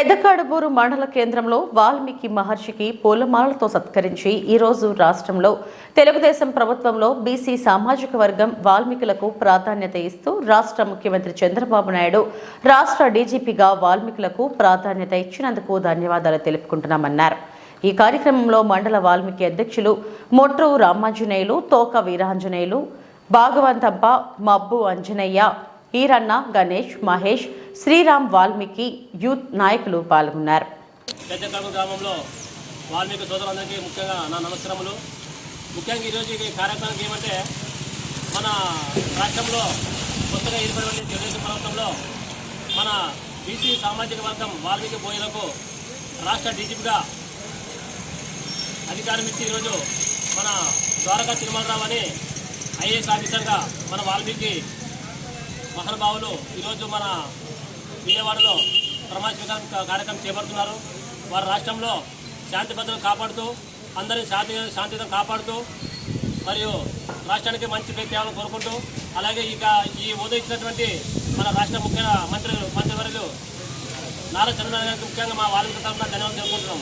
పెద్దకాడబూరు మండల కేంద్రంలో వాల్మీకి మహర్షికి పూలమాలతో సత్కరించి ఈరోజు రాష్ట్రంలో తెలుగుదేశం ప్రభుత్వంలో బీసీ సామాజిక వర్గం వాల్మీకులకు ప్రాధాన్యత ఇస్తూ రాష్ట్ర ముఖ్యమంత్రి చంద్రబాబు నాయుడు రాష్ట్ర డీజీపీగా వాల్మీకులకు ప్రాధాన్యత ఇచ్చినందుకు ధన్యవాదాలు తెలుపుకుంటున్నామన్నారు. ఈ కార్యక్రమంలో మండల వాల్మీకి అధ్యక్షులు మొట్రు రామాంజనేయులు తోక వీరాంజనేయులు భాగవంతప్ప మబ్బు అంజనయ్య ఈరన్న గణేష్ మహేష్ శ్రీరామ్ వాల్మీకి యూత్ నాయకులు పాల్గొన్నారు. పెద్దకాలం గ్రామంలో వాల్మీకి సోదరులందరికీ ముఖ్యంగా నా నమస్కారములు. ముఖ్యంగా ఈరోజు ఈ కార్యక్రమం ఏమంటే మన రాష్ట్రంలో కొత్తగా ఏర్పడిన తెలుగుదేశం ప్రాంతంలో మన బీసీ సామాజిక వర్గం వాల్మీకి బోయలకు రాష్ట్ర డీజీపీగా అధికారం ఇచ్చి ఈరోజు మన ద్వారకా తిరుమలరావు అని ఐఏఎస్ ఆఫీసర్గా మన వాల్మీకి మహానుభావులు ఈరోజు మన విజయవాడలో ప్రమాణ స్వీకారం కార్యక్రమం చేపడుతున్నారు. వారు రాష్ట్రంలో శాంతి భద్రతలు కాపాడుతూ అందరినీ శాంతి శాంతితో కాపాడుతూ మరియు రాష్ట్రానికి మంచి పేరు తేవాలని కోరుకుంటూ అలాగే ఇక ఈ ఉదయించినటువంటి ఇచ్చినటువంటి మన రాష్ట్ర ముఖ్య మంత్రులు మంత్రివర్యులు నారా చంద్రబాబు గారికి ముఖ్యంగా మా వాళ్ళ తరఫున ధన్యవాదాలు తెలుపుకుంటున్నాం.